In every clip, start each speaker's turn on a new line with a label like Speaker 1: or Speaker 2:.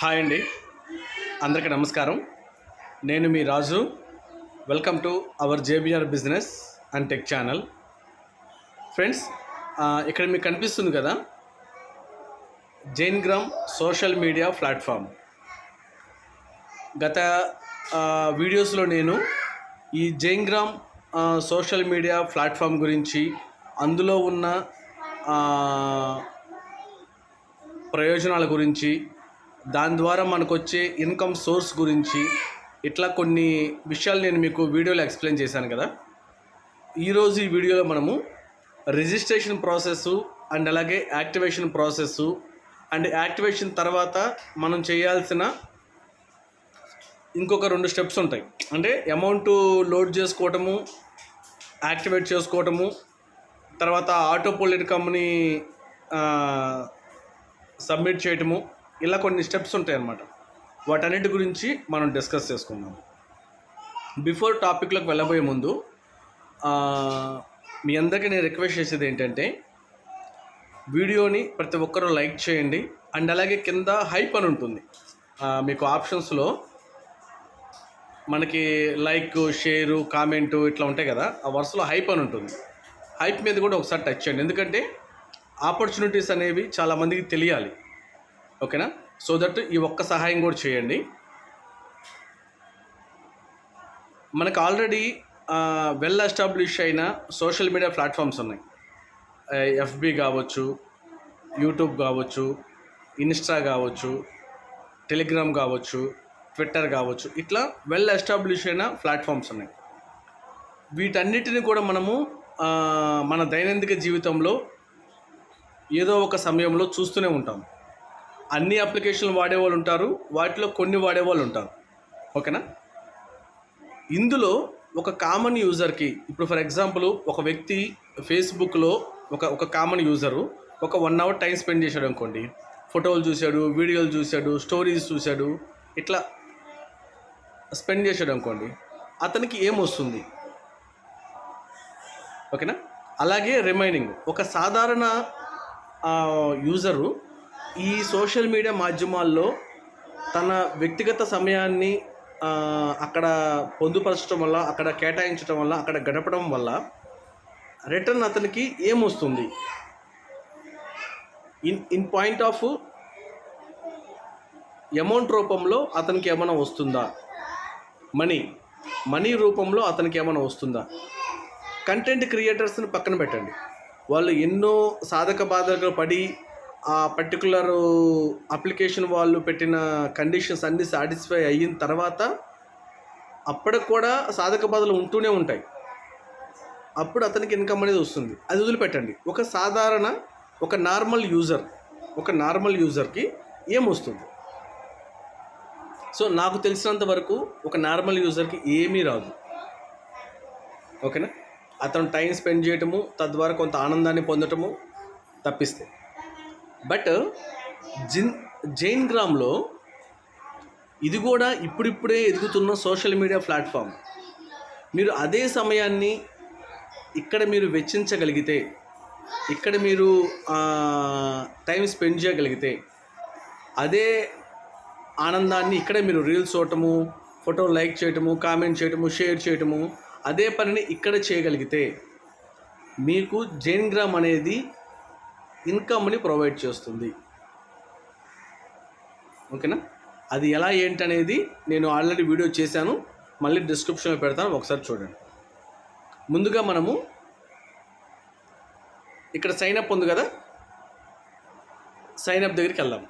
Speaker 1: Hi అండి. అందరికీ నమస్కారం. నేను మీ Raju. Welcome to our JBR business and tech channel friends ఇక్కడ మీకు కనిపిస్తుంది కదా Zingram social media platform గత వీడియోస్లో నేను ఈ Zingram social media platform గురించి అందులో ఉన్న ప్రయోజనాల గురించి దాని ద్వారా మనకు వచ్చే ఇన్కమ్ సోర్స్ గురించి ఇట్లా కొన్ని విషయాలు నేను మీకు వీడియోలో ఎక్స్ప్లెయిన్ చేశాను కదా. ఈరోజు ఈ వీడియోలో మనము రిజిస్ట్రేషన్ ప్రాసెస్ అండ్ అలాగే యాక్టివేషన్ ప్రాసెస్ అండ్ యాక్టివేషన్ తర్వాత మనం చేయాల్సిన ఇంకొక రెండు స్టెప్స్ ఉంటాయి. అంటే అమౌంట్ లోడ్ చేసుకోవటము యాక్టివేట్ చేసుకోవటము తర్వాత ఆటో పోలిట్ ఇన్కమ్ని సబ్మిట్ చేయటము ఇలా కొన్ని స్టెప్స్ ఉంటాయి అన్నమాట వాటన్నిటి గురించి మనం డిస్కస్ చేసుకుందాం. బిఫోర్ టాపిక్లోకి వెళ్ళబోయే ముందు మీ అందరికీ నేను రిక్వెస్ట్ చేసేది ఏంటంటే వీడియోని ప్రతి ఒక్కరూ లైక్ చేయండి. అండ్ అలాగే కింద హైప్ అని ఉంటుంది. మీకు ఆప్షన్స్లో మనకి లైక్ షేరు కామెంటు ఇట్లా ఉంటాయి కదా ఆ వరుసలో హైప్ అని ఉంటుంది. హైప్ మీద కూడా ఒకసారి టచ్ చేయండి. ఎందుకంటే ఆపర్చునిటీస్ అనేవి చాలామందికి తెలియాలి. ఓకేనా? సో దట్ ఈ ఒక్క సహాయం కూడా చేయండి. మనకు ఆల్రెడీ వెల్ ఎస్టాబ్లిష్ అయిన సోషల్ మీడియా ప్లాట్ఫామ్స్ ఉన్నాయి. ఎఫ్బి కావచ్చు యూట్యూబ్ కావచ్చు ఇన్స్టా కావచ్చు టెలిగ్రామ్ కావచ్చు ట్విట్టర్ కావచ్చు ఇట్లా వెల్ ఎస్టాబ్లిష్ అయిన ప్లాట్ఫామ్స్ ఉన్నాయి. వీటన్నిటిని కూడా మనము మన దైనందిక జీవితంలో ఏదో ఒక సమయంలో చూస్తూనే ఉంటాం. అన్ని అప్లికేషన్లు వాడేవాళ్ళు ఉంటారు వాటిలో కొన్ని వాడేవాళ్ళు ఉంటారు. ఓకేనా? ఇందులో ఒక కామన్ యూజర్కి ఇప్పుడు ఫర్ ఎగ్జాంపుల్ ఒక వ్యక్తి ఫేస్బుక్లో ఒక ఒక కామన్ యూజరు ఒక వన్ అవర్ టైం స్పెండ్ చేశాడు అనుకోండి. ఫోటోలు చూశాడు వీడియోలు చూశాడు స్టోరీస్ చూశాడు ఇట్లా స్పెండ్ చేశాడు అనుకోండి. అతనికి ఏమొస్తుంది ఓకేనా? అలాగే రిమైనింగ్ ఒక సాధారణ యూజరు ఈ సోషల్ మీడియా మాధ్యమాల్లో తన వ్యక్తిగత సమయాన్ని అక్కడ పొందుపరచడం వల్ల అక్కడ కేటాయించడం వల్ల అక్కడ గడపడం వల్ల రిటర్న్ అతనికి ఏమొస్తుంది? In in point of amount రూపంలో అతనికి ఏమైనా వస్తుందా? మనీ మనీ రూపంలో అతనికి ఏమైనా వస్తుందా? కంటెంట్ క్రియేటర్స్ని పక్కన పెట్టండి. వాళ్ళు ఎన్నో సాధక బాధలు పడి ఆ పర్టికులర్ అప్లికేషన్ వాళ్ళు పెట్టిన కండిషన్స్ అన్నీ సాటిస్ఫై అయిన తర్వాత అప్పటికి కూడా సాధక బాధలు ఉంటూనే ఉంటాయి. అప్పుడు అతనికి ఇన్కమ్ అనేది వస్తుంది. అది వదిలిపెట్టండి. ఒక సాధారణ ఒక నార్మల్ యూజర్ ఒక నార్మల్ యూజర్కి ఏమొస్తుంది సో నాకు తెలిసినంత వరకు ఒక నార్మల్ యూజర్కి ఏమీ రాదు. ఓకేనా? అతను టైం స్పెండ్ చేయటము తద్వారా కొంత ఆనందాన్ని పొందటము తప్పిస్తే. బట్ జిన్ జైన్ గ్రామ్లో ఇది కూడా ఇప్పుడిప్పుడే ఎదుగుతున్న సోషల్ మీడియా ప్లాట్ఫామ్. మీరు అదే సమయాన్ని ఇక్కడ మీరు వెచ్చించగలిగితే ఇక్కడ మీరు టైం స్పెండ్ చేయగలిగితే అదే ఆనందాన్ని ఇక్కడే మీరు రీల్స్ చూడటము ఫోటో లైక్ చేయటము కామెంట్ చేయటము షేర్ చేయటము అదే పనిని ఇక్కడ చేయగలిగితే మీకు జైన్గ్రామ్ అనేది ఇన్కమ్ని ప్రొవైడ్ చేస్తుంది. ఓకేనా? అది ఎలా ఏంటనేది నేను ఆల్రెడీ వీడియో చేశాను. మళ్ళీ డిస్క్రిప్షన్లో పెడతాను. ఒకసారి చూడండి. ముందుగా మనము ఇక్కడ సైనప్ ఉంది కదా? సైనప్ దగ్గరికి వెళ్దాం.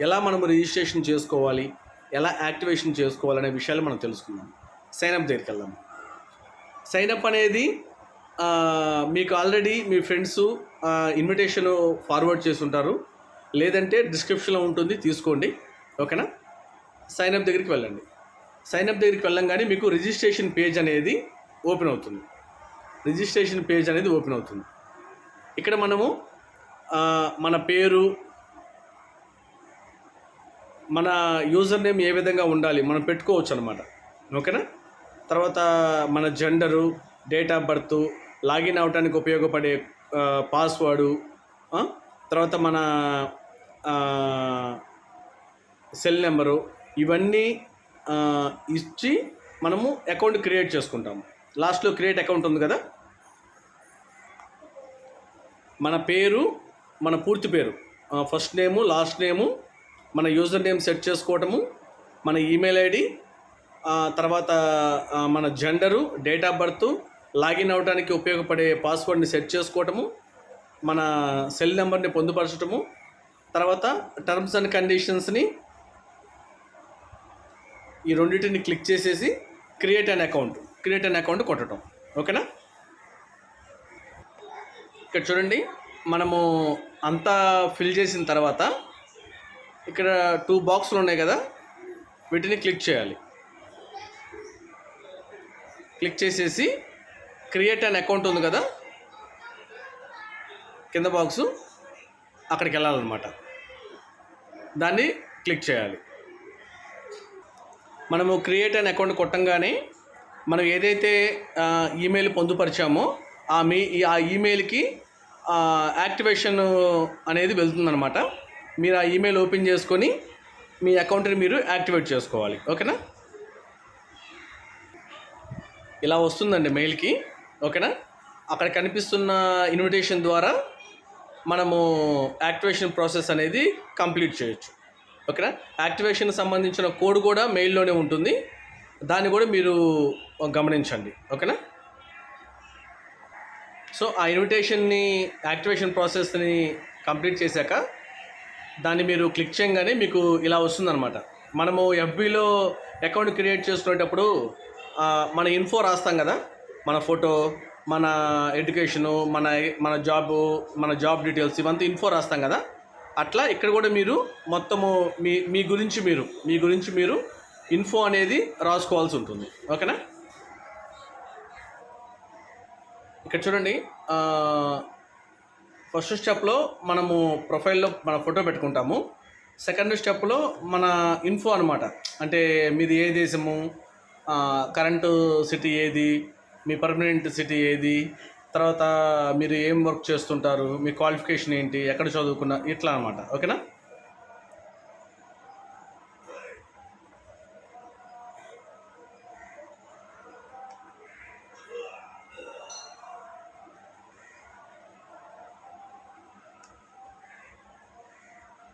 Speaker 1: ఎలా మనము రిజిస్ట్రేషన్ చేసుకోవాలి? ఎలా యాక్టివేషన్ చేసుకోవాలనే విషయాలు మనం తెలుసుకుందాం. సైనప్ దగ్గరికి వెళ్దాం. సైనప్ అనేది మీకు ఆల్రెడీ మీ ఫ్రెండ్స్ ఇన్విటేషన్ ఫార్వర్డ్ చేసి ఉంటారు లేదంటే డిస్క్రిప్షన్లో ఉంటుంది తీసుకోండి. ఓకేనా సైనప్ దగ్గరికి వెళ్ళండి. సైనప్ దగ్గరికి వెళ్ళంగానే మీకు రిజిస్ట్రేషన్ పేజ్ అనేది ఓపెన్ అవుతుంది. రిజిస్ట్రేషన్ పేజ్ అనేది ఓపెన్ అవుతుంది. ఇక్కడ మనము మన పేరు మన యూజర్ నేమ్ ఏ విధంగా ఉండాలి మనం పెట్టుకోవచ్చు అనమాట ఓకేనా తర్వాత మన gender date of birth login అవడానికి ఉపయోగపడే పాస్వర్డు తర్వాత మన సెల్ నెంబరు ఇవన్నీ ఇచ్చి మనము అకౌంట్ క్రియేట్ చేసుకుంటాము. లాస్ట్లో క్రియేట్ అకౌంట్ ఉంది కదా? మన పేరు మన పూర్తి పేరు ఫస్ట్ నేము లాస్ట్ నేము మన యూజర్ నేమ్ సెట్ చేసుకోవటము మన ఈమెయిల్ ఐడి తర్వాత మన gender date of birth login అవడానికి ఉపయోగపడే పాస్వర్డ్ని సెట్ చేసుకోవటము మన సెల్ నెంబర్ని పొందుపరచటము తర్వాత టర్మ్స్ అండ్ కండిషన్స్ని ఈ రెండింటిని క్లిక్ చేసేసి create an account create an account కొట్టడం ఓకేనా? ఇక్కడ చూడండి మనము అంతా ఫిల్ చేసిన తర్వాత ఇక్కడ టూ బాక్సులు ఉన్నాయి కదా వీటిని క్లిక్ చేయాలి. క్లిక్ చేసేసి క్రియేట్ అన్ అకౌంట్ ఉంది కదా? కింద బాక్సు. అక్కడికి వెళ్ళాలన్నమాట. దాన్ని క్లిక్ చేయాలి. మనము క్రియేట్ అన్ అకౌంట్ కొట్టంగానే మనం ఏదైతే ఈమెయిల్ పొందుపరిచామో ఆ మీ ఆ ఈమెయిల్కి యాక్టివేషన్ అనేది వెళ్తుందన్నమాట. మీరు ఆ ఈమెయిల్ ఓపెన్ చేసుకొని మీ అకౌంట్ని మీరు యాక్టివేట్ చేసుకోవాలి. ఓకేనా? ఇలా వస్తుందండి మెయిల్కి ఓకేనా? అక్కడ కనిపిస్తున్న ఇన్విటేషన్ ద్వారా మనము యాక్టివేషన్ ప్రాసెస్ అనేది కంప్లీట్ చేయొచ్చు ఓకేనా? యాక్టివేషన్ సంబంధించిన కోడ్ కూడా మెయిల్లోనే ఉంటుంది. దాన్ని కూడా మీరు గమనించండి ఓకేనా? సో ఆ ఇన్విటేషన్ని యాక్టివేషన్ ప్రాసెస్ని కంప్లీట్ చేశాక దాన్ని మీరు క్లిక్ చేయగానే మీకు ఇలా వస్తుందన్నమాట. మనము ఎఫ్బిలో అకౌంట్ క్రియేట్ చేసుకునేటప్పుడు మన ఇన్ఫో రాస్తాం కదా? మన ఫోటో మన ఎడ్యుకేషను మన మన జాబు మన జాబ్ డీటెయిల్స్ ఇవంతా ఇన్ఫో రాస్తాం కదా? అట్లా ఇక్కడ కూడా మీరు మొత్తము మీ మీ గురించి మీరు మీ గురించి మీరు ఇన్ఫో అనేది రాసుకోవాల్సి ఉంటుంది. ఓకేనా? ఇక్కడ చూడండి ఫస్ట్ స్టెప్లో మనము ప్రొఫైల్లో మన ఫోటో పెట్టుకుంటాము. సెకండ్ స్టెప్లో మన ఇన్ఫో అనమాట అంటే మీది ఏ దేశము? కరెంటు సిటీ ఏది? మీ పర్మనెంట్ సిటీ ఏది? తర్వాత మీరు ఏం వర్క్ చేస్తుంటారు? మీ క్వాలిఫికేషన్ ఏంటి? ఎక్కడ చదువుకున్న? ఇట్లా అనమాట ఓకేనా?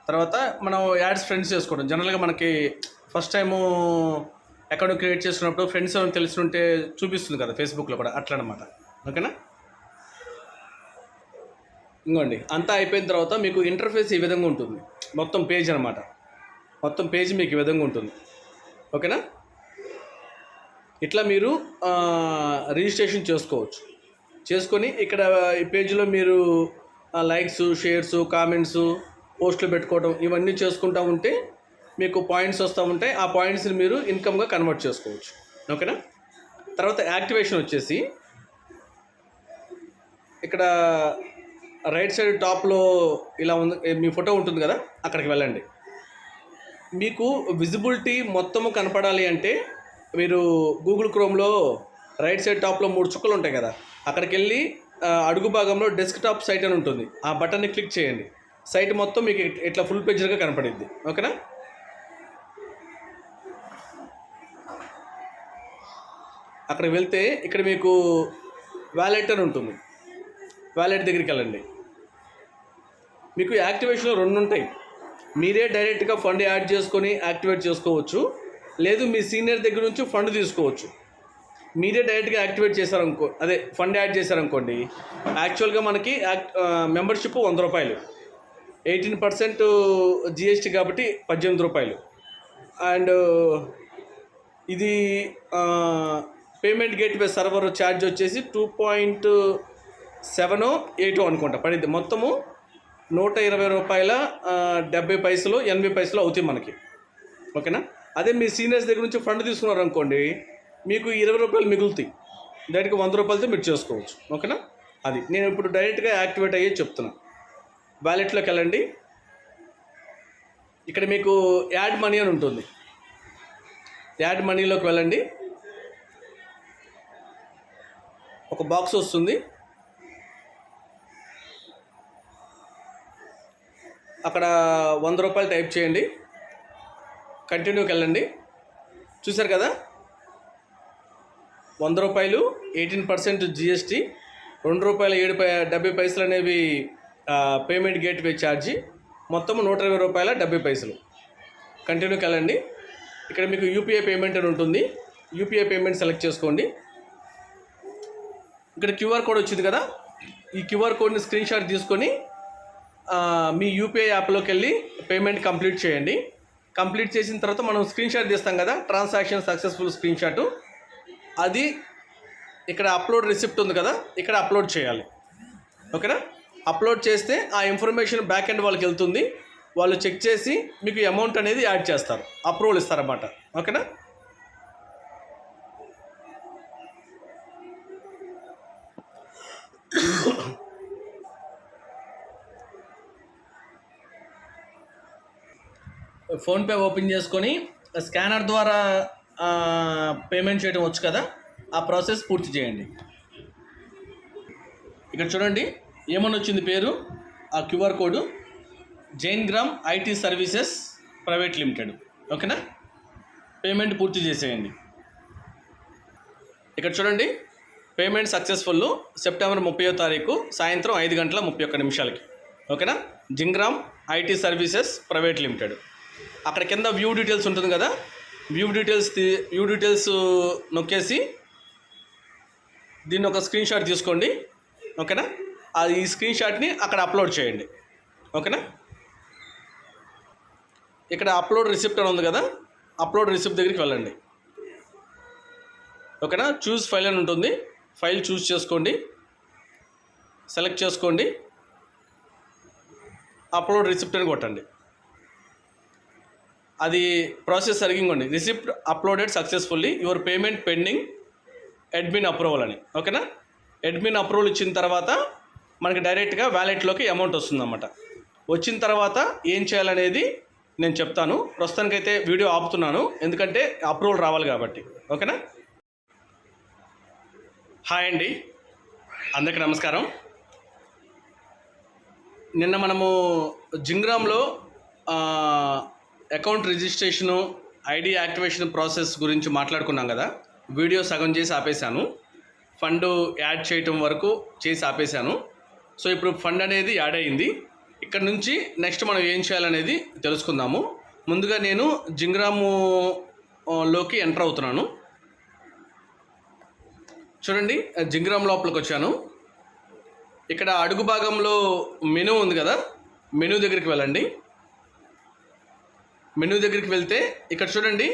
Speaker 1: తర్వాత మనం యాడ్స్ ఫ్రెండ్స్ చేసుకోవడం. జనరల్గా మనకి ఫస్ట్ టైము అకౌంట్ క్రియేట్ చేసుకున్నప్పుడు ఫ్రెండ్స్ ఏమైనా తెలుసుంటే చూపిస్తుంది కదా ఫేస్బుక్లో కూడా అట్లా అనమాట ఓకేనా? ఇంకోండి అంతా అయిపోయిన తర్వాత మీకు ఇంటర్ఫేస్ ఈ విధంగా ఉంటుంది. మొత్తం పేజ్ అనమాట మొత్తం పేజ్ మీకు ఈ విధంగా ఉంటుంది. ఓకేనా? ఇట్లా మీరు రిజిస్ట్రేషన్ చేసుకోవచ్చు. చేసుకొని ఇక్కడ ఈ పేజీలో మీరు లైక్స్ షేర్స్ కామెంట్స్ పోస్టులు పెట్టుకోవడం ఇవన్నీ చేసుకుంటూ ఉంటే మీకు పాయింట్స్ వస్తూ ఉంటాయి. ఆ పాయింట్స్ని మీరు ఇన్కమ్గా కన్వర్ట్ చేసుకోవచ్చు. ఓకేనా? తర్వాత యాక్టివేషన్ వచ్చేసి ఇక్కడ రైట్ సైడ్ టాప్లో ఇలా ఉంది మీ ఫోటో ఉంటుంది కదా అక్కడికి వెళ్ళండి. మీకు విజిబిలిటీ మొత్తము కనపడాలి అంటే మీరు గూగుల్ క్రోమ్లో రైట్ సైడ్ టాప్లో మూడు చుక్కలు ఉంటాయి కదా అక్కడికి వెళ్ళి అడుగు భాగంలో డెస్క్టాప్ సైట్ అని ఉంటుంది. ఆ బటన్ని క్లిక్ చేయండి. సైట్ మొత్తం మీకు ఇట్లా ఫుల్ పేజ్గా కనపడిద్ది. ఓకేనా? అక్కడికి వెళ్తే ఇక్కడ మీకు వ్యాలెట్ అని ఉంటుంది. వ్యాలెట్ దగ్గరికి వెళ్ళండి. మీకు యాక్టివేషన్లో రెండు ఉంటాయి. మీరే డైరెక్ట్గా ఫండ్ యాడ్ చేసుకొని యాక్టివేట్ చేసుకోవచ్చు. లేదు మీ సీనియర్ దగ్గర నుంచి ఫండ్ తీసుకోవచ్చు. మీరే డైరెక్ట్గా యాక్టివేట్ చేశారనుకో అదే ఫండ్ యాడ్ చేశారనుకోండి యాక్చువల్గా మనకి యాక్ట్ మెంబర్షిప్ వంద రూపాయలు. ఎయిటీన్ పర్సెంట్ జిఎస్టీ కాబట్టి పద్దెనిమిది రూపాయలు. అండ్ ఇది పేమెంట్ గేట్వే సర్వర్ ఛార్జ్ వచ్చేసి టూ పాయింట్ సెవెన్ ఎయిట్ అనుకుంటా పడింది. మొత్తము నూట ఇరవై రూపాయల డెబ్బై పైసలు ఎనభై పైసలు అవుతాయి మనకి. ఓకేనా? అదే మీ సీనియర్స్ దగ్గర నుంచి ఫండ్ తీసుకున్నారు అనుకోండి మీకు ఇరవై రూపాయలు మిగులుతాయి. డైరెక్ట్గా వంద రూపాయలతో మీరు చేసుకోవచ్చు. ఓకేనా? అది. నేను ఇప్పుడు డైరెక్ట్గా యాక్టివేట్ అయ్యే చెప్తున్నా. వ్యాలెట్లోకి వెళ్ళండి. ఇక్కడ మీకు యాడ్ మనీ అని ఉంటుంది. యాడ్ మనీలోకి వెళ్ళండి. ఒక బాక్స్ వస్తుంది. అక్కడ వంద రూపాయలు టైప్ చేయండి. కంటిన్యూకి వెళ్ళండి చూశారు కదా? వంద రూపాయలు ఎయిటీన్ పర్సెంట్ జిఎస్టీ రెండు రూపాయల ఏడు పై డెబ్బై పైసలు అనేవి పేమెంట్ గేట్వే ఛార్జీ మొత్తం నూట ఇరవై రూపాయల డెబ్బై పైసలు. కంటిన్యూకి వెళ్ళండి ఇక్కడ మీకు యూపీఐ పేమెంట్ అని ఉంటుంది. యూపీఐ పేమెంట్ సెలెక్ట్ చేసుకోండి. ఇక్కడ క్యూఆర్ కోడ్ వచ్చింది కదా? ఈ క్యూఆర్ కోడ్ని స్క్రీన్ షాట్ తీసుకొని మీ యూపీఐ యాప్లోకి వెళ్ళి పేమెంట్ కంప్లీట్ చేయండి. కంప్లీట్ చేసిన తర్వాత మనం స్క్రీన్ షాట్ తీస్తాం కదా? Transaction successful screenshot. అది ఇక్కడ అప్లోడ్ రిసిప్ట్ ఉంది కదా? ఇక్కడ అప్లోడ్ చేయాలి. ఓకేనా? అప్లోడ్ చేస్తే ఆ ఇన్ఫర్మేషన్ బ్యాక్ ఎండ్ వాళ్ళకి వెళ్తుంది. వాళ్ళు చెక్ చేసి మీకు అమౌంట్ అనేది యాడ్ చేస్తారు. అప్రూవల్ ఇస్తారన్నమాట. ఓకేనా? ఫోన్పే ఓపెన్ చేసుకొని స్కానర్ ద్వారా పేమెంట్ చేయడం వచ్చు కదా? ఆ ప్రాసెస్ పూర్తి చేయండి. ఇక్కడ చూడండి ఏమని వచ్చింది పేరు? ఆ QR code Zingram IT services private limited. ఓకేనా? పేమెంట్ పూర్తి చేసేయండి. ఇక్కడ చూడండి పేమెంట్ సక్సెస్ఫుల్ సెప్టెంబర్ ముప్పయో తారీఖు సాయంత్రం ఐదు గంటల ముప్పై ఒక్క నిమిషాలకి. ఓకేనా? జింగ్రామ్ ఐటీ సర్వీసెస్ ప్రైవేట్ లిమిటెడ్. అక్కడ కింద వ్యూ డీటెయిల్స్ ఉంటుంది కదా? వ్యూ డీటెయిల్స్ వ్యూ డీటెయిల్స్ నొక్కేసి దీన్ని ఒక స్క్రీన్ షాట్ తీసుకోండి. ఓకేనా? అది ఈ స్క్రీన్ షాట్ని అక్కడ అప్లోడ్ చేయండి. ఓకేనా? ఇక్కడ అప్లోడ్ రిసిప్ట్ అని ఉంది కదా? అప్లోడ్ రిసిప్ట్ దగ్గరికి వెళ్ళండి. ఓకేనా? చూస్ ఫైల్ అని ఉంటుంది. ఫైల్ చూస్ చేసుకోండి. సెలెక్ట్ చేసుకోండి. అప్లోడ్ రిసిప్ట్ అని కొట్టండి. అది process సరిగింగండి receipt uploaded successfully. Your payment pending admin approval అని. ఓకేనా? అడ్మిన్ అప్రూవల్ ఇచ్చిన తర్వాత మనకి డైరెక్ట్గా వ్యాలెట్లోకి అమౌంట్ వస్తుందన్నమాట. వచ్చిన తర్వాత ఏం చేయాలనేది నేను చెప్తాను. ప్రస్తుతానికైతే వీడియో ఆపుతున్నాను. ఎందుకంటే అప్రూవల్ రావాలి కాబట్టి. ఓకేనా? హాయ్ అండి. అందరికీ నమస్కారం. నిన్న మనము జింగ్రామ్లో account registration ID activation process గురించి మాట్లాడుకున్నాం కదా. వీడియో సగం చేసి ఆపేశాను. ఫండ్ యాడ్ చేయటం వరకు చేసి ఆపేశాను. సో ఇప్పుడు ఫండ్ అనేది యాడ్ అయింది. ఇక్కడ నుంచి నెక్స్ట్ మనం ఏం చేయాలనేది తెలుసుకుందాము. ముందుగా నేను జింగ్రాము లోకి ఎంటర్ అవుతున్నాను. చూడండి జింగ్రామ్ లోపలికి వచ్చాను. ఇక్కడ అడుగు భాగంలో మెనూ ఉంది కదా మెనూ దగ్గరికి వెళ్ళండి. మెనూ దగ్గరికి వెళ్తే ఇక్కడ చూడండి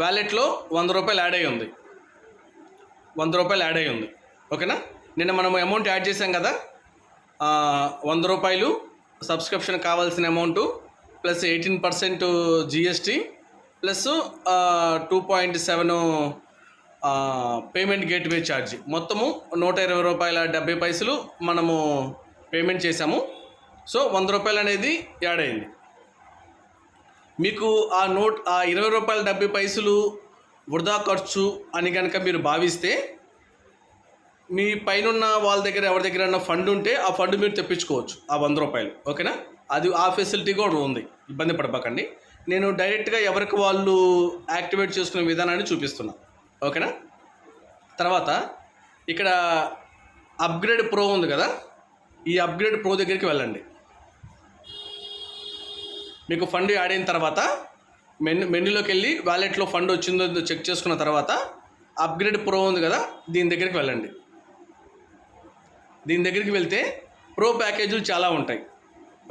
Speaker 1: వ్యాలెట్లో వంద రూపాయలు యాడ్ అయ్యి ఉంది. వంద రూపాయలు యాడ్ అయ్యి ఉంది. ఓకేనా? నిన్న మనం అమౌంట్ యాడ్ చేసాం కదా వంద రూపాయలు సబ్స్క్రిప్షన్ కావాల్సిన amount plus eighteen percent GST plus two point seven payment gateway charge మొత్తము నూట ఇరవై రూపాయల డెబ్బై పైసలు మనము పేమెంట్ చేసాము సో వంద రూపాయలు అనేది యాడ్ అయింది. మీకు ఆ నోట్ ఆ ఇరవై రూపాయల డెబ్బై పైసలు వృధా ఖర్చు అని కనుక మీరు భావిస్తే మీ పైనున్న వాళ్ళ దగ్గర ఎవరి దగ్గర ఫండ్ ఉంటే ఆ ఫండ్ మీరు తెప్పించుకోవచ్చు ఆ వంద రూపాయలు. ఓకేనా? అది ఆ ఫెసిలిటీ కూడా ఉంది. ఇబ్బంది పడబాకండి. నేను డైరెక్ట్గా ఎవరికి వాళ్ళు యాక్టివేట్ చేసుకునే విధానాన్ని చూపిస్తున్నా. ఓకేనా? తర్వాత ఇక్కడ అప్గ్రేడ్ ప్రో ఉంది కదా? ఈ అప్గ్రేడ్ ప్రో దగ్గరికి వెళ్ళండి. మీకు ఫండ్ యాడ్ అయిన తర్వాత మెను మెనూలోకి వెళ్ళి వ్యాలెట్లో ఫండ్ వచ్చిందో చెక్ చేసుకున్న తర్వాత అప్గ్రేడ్ ప్రో ఉంది కదా దీని దగ్గరికి వెళ్ళండి. దీని దగ్గరికి వెళ్తే ప్రో ప్యాకేజీలు చాలా ఉంటాయి.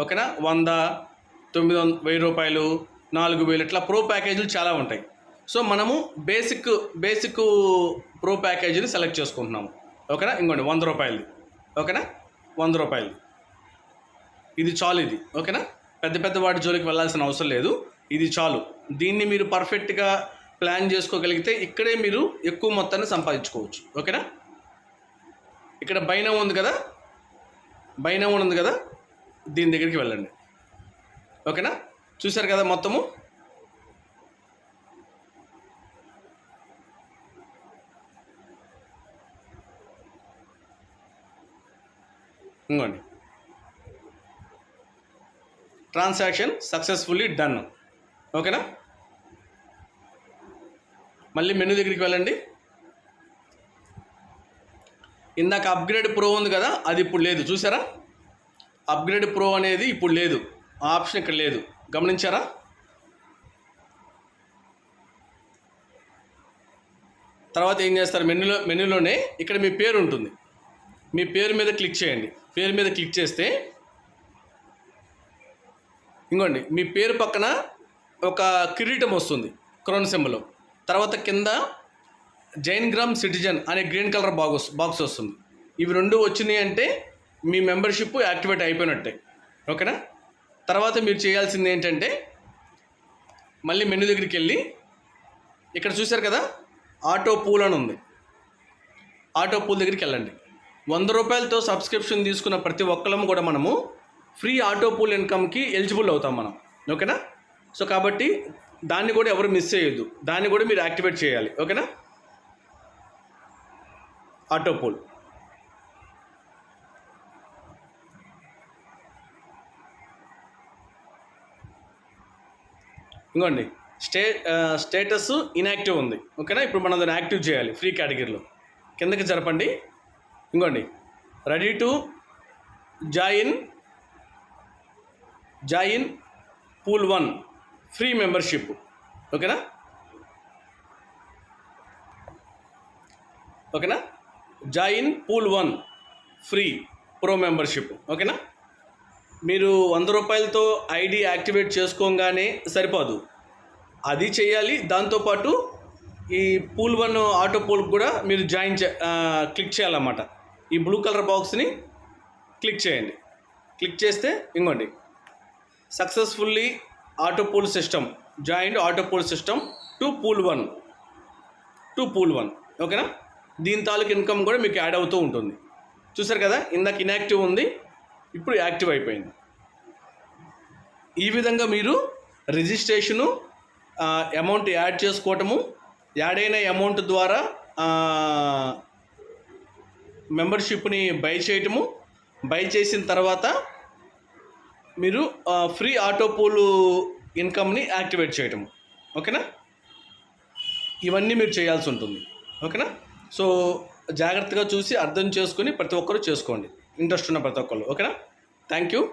Speaker 1: ఓకేనా? వంద తొమ్మిది వంద వెయ్యి రూపాయలు నాలుగు వేలు ఇట్లా ప్రో ప్యాకేజీలు చాలా ఉంటాయి. సో మనము బేసిక్ బేసిక్ ప్రో ప్యాకేజీని సెలెక్ట్ చేసుకుంటున్నాము. ఓకేనా? ఇంకోండి వంద రూపాయలది ఓకేనా? వంద రూపాయలు. ఇది చాలు ఇది. ఓకేనా? పెద్ద పెద్ద వాటి జోలికి వెళ్ళాల్సిన అవసరం లేదు. ఇది చాలు. దీన్ని మీరు పర్ఫెక్ట్గా ప్లాన్ చేసుకోగలిగితే ఇక్కడే మీరు ఎక్కువ మొత్తాన్ని సంపాదించుకోవచ్చు. ఓకేనా? ఇక్కడ బైనం ఉంది కదా? బైనం ఉంది కదా? దీని దగ్గరికి వెళ్ళండి. ఓకేనా? చూశారు కదా మొత్తము? ఇంకోండి. ట్రాన్సాక్షన్ సక్సెస్ఫుల్లీ డన్ ఓకేనా? మళ్ళీ మెనూ దగ్గరికి వెళ్ళండి. ఇందాక అప్గ్రేడ్ ప్రో ఉంది కదా అది ఇప్పుడు లేదు. చూసారా? అప్గ్రేడ్ ప్రో అనేది ఇప్పుడు లేదు. ఆప్షన్ ఇక్కడ లేదు. గమనించారా? తర్వాత ఏం చేస్తారు? మెనూలో మెనూలోనే ఇక్కడ మీ పేరు ఉంటుంది. మీ పేరు మీద క్లిక్ చేయండి. పేరు మీద క్లిక్ చేస్తే ఇంకోండి మీ పేరు పక్కన ఒక కిరీటం వస్తుంది క్రోన్ సింబల్. తర్వాత కింద జైన్ గ్రామ్ సిటిజన్ అనే గ్రీన్ కలర్ బాక్స్ బాక్స్ వస్తుంది. ఇవి రెండు వచ్చినాయి అంటే మీ మెంబర్షిప్ యాక్టివేట్ అయిపోయినట్టే. ఓకేనా? తర్వాత మీరు చేయాల్సింది ఏంటంటే మళ్ళీ మెనూ దగ్గరికి వెళ్ళి ఇక్కడ చూశారు కదా ఆటో పూల్ అని ఉంది. ఆటో పూల్ దగ్గరికి వెళ్ళండి. వంద రూపాయలతో సబ్స్క్రిప్షన్ తీసుకున్న ప్రతి ఒక్కళ్ళము కూడా మనము ఫ్రీ ఆటో పూల్ ఇన్కమ్కి ఎలిజిబుల్ అవుతాం మనం. ఓకేనా? సో కాబట్టి దాన్ని కూడా ఎవరు మిస్ చేయొద్దు. దాన్ని కూడా మీరు యాక్టివేట్ చేయాలి. ఓకేనా? Auto pool. ఇంకోండి. స్టే స్టేటస్ ఇన్యాక్టివ్ ఉంది. ఓకేనా? ఇప్పుడు మనం దాన్ని యాక్టివ్ చేయాలి. ఫ్రీ కేటగిరీలో. కిందకి జరపండి. ఇంకోండి. Ready to join join pool one free membership okay okay join pool one free pro membership okay మీరు వంద రూపాయలతో ఐడి యాక్టివేట్ చేసుకోగానే సరిపోదు. అది చేయాలి. దాంతోపాటు ఈ పూల్ వన్ ఆటో పూల్ కూడా మీరు జాయిన్ చే క్లిక్ చేయాలన్నమాట. ఈ బ్లూ కలర్ బాక్స్ని క్లిక్ చేయండి. క్లిక్ చేస్తే ఇంకోండి. Successfully auto pool system joined auto pool system to pool one to pool one okay దీని తాలూకు ఇన్కమ్ కూడా మీకు యాడ్ అవుతూ ఉంటుంది. చూసారు కదా? ఇందాక ఇన్యాక్టివ్ ఉంది. ఇప్పుడు యాక్టివ్ అయిపోయింది. ఈ విధంగా మీరు రిజిస్ట్రేషను అమౌంట్ యాడ్ చేసుకోవటము యాడ్ అయిన అమౌంట్ ద్వారా మెంబర్షిప్ని బై చేయటము. బై చేసిన తర్వాత మీరు ఫ్రీ ఆటో పూలు ఇన్కమ్ని యాక్టివేట్ చేయటము. ఓకేనా? ఇవన్నీ మీరు చేయాల్సి ఉంటుంది. ఓకేనా? సో జాగ్రత్తగా చూసి అర్థం చేసుకుని ప్రతి ఒక్కరూ చేసుకోండి. ఇంట్రెస్ట్ ఉన్న ప్రతి ఒక్కరు ఓకేనా? Thank you.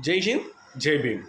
Speaker 1: జై హింద్. జై భీమ్.